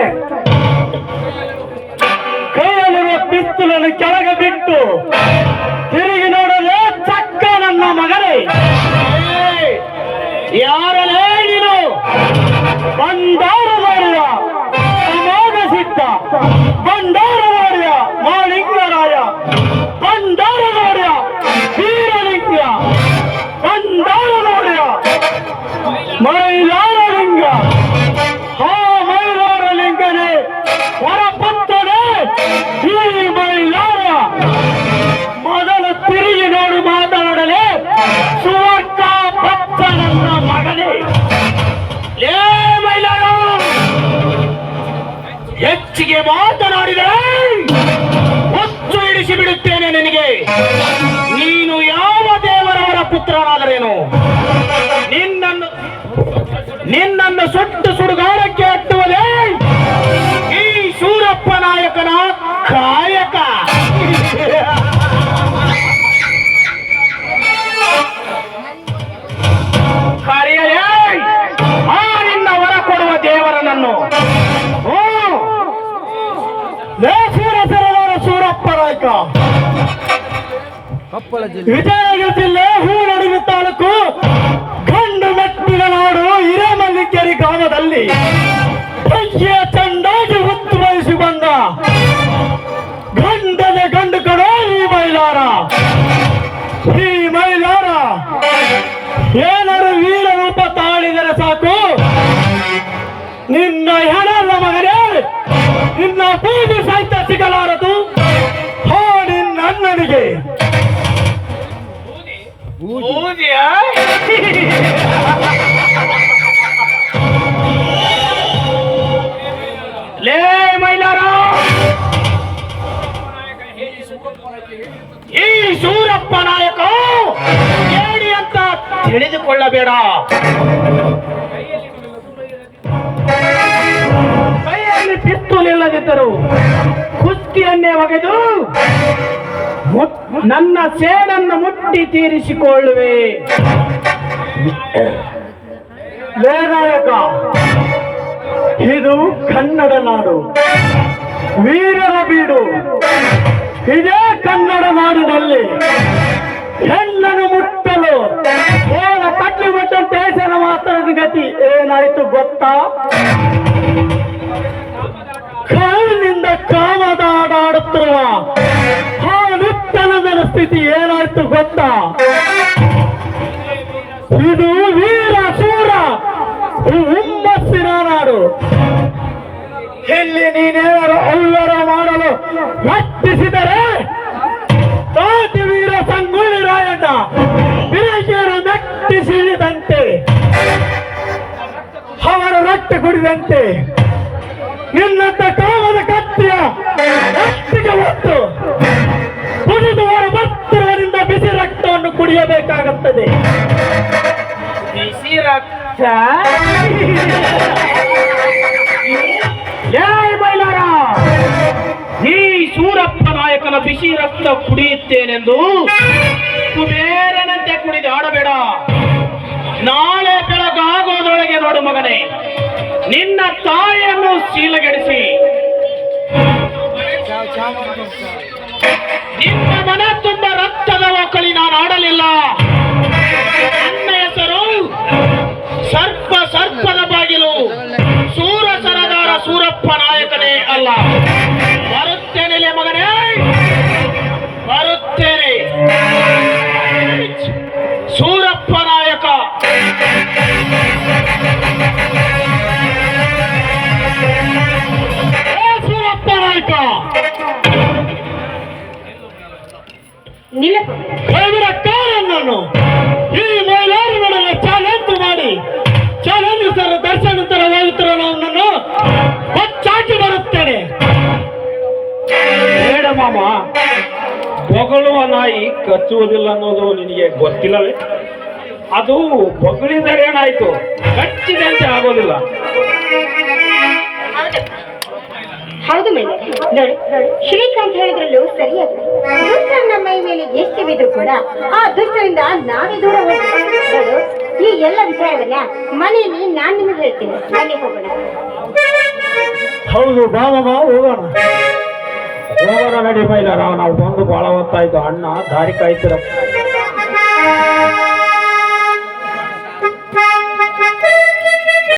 ಮಗನೇ ಕೈಯಲ್ಲಿರುವ ಪಿಸ್ತೂಲನ್ನು ಕೆಳಗೆ ಬಿಟ್ಟು ತಿರುಗಿ ನೋಡಲೇ ಚಕ್ಕ ನನ್ನ ಮಗನೇ. ಯಾರಲ್ಲೇ ನೀನು? ಬಂಡಾರ ಮಾಡಿದ ಸಮಾಜ ಸಿದ್ಧ ಬಂಡಾರ ಮಾಡಿದ ಮಾಲಿಂಗರಾಯ ಬಂಡಾರ ಮಾಡಿದ ವೀರಲಿಂಗ ಬಂಡಾರ ಮಾಡಿದ ಮೈಲಾರಲಿಂಗ ಪುತ್ರನಾದರೇನು ನಿನ್ನನ್ನು ನಿನ್ನನ್ನು ಸುಟ್ಟು ಸುಡುಗಾಡಕ್ಕೆ ಅಟ್ಟುವುದೇ ಈ ಶೂರಪ್ಪ ನಾಯಕನ ಕಾಯಕ. ಕರೆಯಲೇ ನಿನ್ನ ವರ ಕೊಡುವ ದೇವರನನ್ನು. ಲೇ ಜಿಲ್ಲೆ. ವಿಜಯನಗರ ಜಿಲ್ಲೆ ಹೂನಡುಗು ತಾಲೂಕು, ಗಂಡು ಮೆಟ್ಟಿನ ನಾಡು, ಹಿರೇಮಲ್ಲಿಕೆರೆ ಗ್ರಾಮದಲ್ಲಿ. ಅಯ್ಯ ಚಂದಾಗಿ ಹೊತ್ತು ಬಯಸಿ ಬಂದ ಗಂಡದೆ ಗಂಡು ಕಡೆ ಈ ಮೈಲಾರ. ಈ ಮೈಲಾರ, ಏನಾರು ವೀರ ರೂಪ ತಾಳಿದರೆ ಸಾಕು. ನಿನ್ನ ಹೆಣಲ್ಲ ಮಗನೇ, ನಿನ್ನ ಪೂಜೆ ಸಾಹಿತ್ಯ ಸಿಗಲಾರದು. ಹೋ ನಿನ್ನ ಅಣ್ಣನಿಗೆ. ಲೇ ಮೈಲಾರ! ಈ ಶೂರಪ್ಪ ನಾಯಕ ಹೇಳಿ ಅಂತ ತಿಳಿದುಕೊಳ್ಳಬೇಡ. ಕೈಯಲ್ಲಿ ಪಿಸ್ತೂಲ್ ಇಲ್ಲದಿದ್ದರು ಕುಸ್ತಿಯನ್ನೇ ಒಗೆದು ನನ್ನ ಸೇಡನ್ನು ಮುಟ್ಟಿ ತೀರಿಸಿಕೊಳ್ಳುವೆ. ಲೇ ನಾಯಕ ಇದು ಕನ್ನಡ ನಾಡು. ವೀರರ ಬೀಡು. ಇದೇ ಕನ್ನಡ ನಾಡಿನಲ್ಲಿ ಹೆಣ್ಣನ್ನು ಮುಟ್ಟಲು ಏನ ಕಟ್ಟಿ ಮುಟ್ಟಂತ ದೇಶನ ಮಾತಾಡದ ಗತಿ. ಏನಾಯ್ತು ಗೊತ್ತಾ? ಕಾಲಿನಿಂದ ಕಾಮದಾಡ ಆಡುತ್ತಿರುವ ಆ ನಿತ್ತನದ ಸ್ಥಿತಿ ಏನಾಯ್ತು ಗೊತ್ತಾ? ಇದು ವೀರ ಶೂರ. ಹುಮ್ಮಸ್ಸಿನ ನಾಡು. ಇಲ್ಲಿ ನೀನೇನಾರು ಅಲ್ಲರ ಮಾಡಲು ಯತ್ನಿಸಿದರೆ ತಾತಿ ವೀರ ಸಂಗೊಳ್ಳಿ ರಾಯಣ್ಣ. ಬಿರಗಿಯರು ಮೆಟ್ಟಿಸಿದಂತೆ ಅವರ ರಕ್ತ ಕುಡಿದಂತೆ ನಿನ್ನಂತ ಕಾಲದ ಕತ್ತಿಯ ಒತ್ತು. ಕುಡಿಯಬೇಕಾಗುತ್ತದೆ ಬಿಸಿ ರಕ್ತ. ಈ ಸೂರಪ್ಪ ನಾಯಕನ ಬಿಸಿ ರಕ್ತ ಕುಡಿಯುತ್ತೇನೆಂದು ಕುಬೇರನಂತೆ ಕುಡಿದು ಆಡಬೇಡ ನಾಳೆ ಬೆಳಗಾಗೋದ್ರೊಳಗೆ ನೋಡು ಮಗನೇ. ನಿನ್ನ ತಾಯಿಯನ್ನು ಶೀಲಗೆಡಿಸಿ. ನಿನ್ನ ಮನ ತುಂಬ ರಕ್ತದ ಒಕ್ಕಳಿ ನಾನು ಆಡಲಿಲ್ಲ. ಬೇಡ ಮಾಮ ಬೊಗಳುವ ನಾಯಿ ಕಚ್ಚುವುದಿಲ್ಲ ಅನ್ನೋದು ನಿನಗೆ ಗೊತ್ತಿಲ್ಲವೇ? ಅದು ಬೊಗಳಿದರೆ ಏನಾಯ್ತು? ಕಚ್ಚಿದಂತೆ ಆಗೋದಿಲ್ಲ. ಹೌದು. ಮೇಲೆ ನೋಡಿ ಶ್ರೀಕಾಂತ್ ಹೇಳಿದ್ರಲ್ಲೂ ಸರಿಯಾದ ದುಷ್ಟ ಮೈ ಮೇಲೆ ಎಷ್ಟು ಬಿದ್ರು ಕೂಡ ಆ ದುಷ್ಟರಿಂದ ನಾವೇ ದೂರ ಹೋಗ್ತೀವಿ ಈ ಎಲ್ಲ ವಿಷಯವನ್ನ ಮನೆಯಲ್ಲಿ ನಾನು ನಿಮಗೆ ಹೇಳ್ತೀನಿ. ಮನೆಗೆ ಹೋಗೋಣ. ಹೌದು ಬಾ ಹೋಗೋಣ. ಹೋಗೋಣ ನಡಿ ಮೈಲಾರ ನಾವು ಬಂದು ಭಾಳ ಹೊತ್ತಾಯ್ತು. ಅಣ್ಣ ದಾರಿ ಕಾಯ್ತಿರಪ್ಪ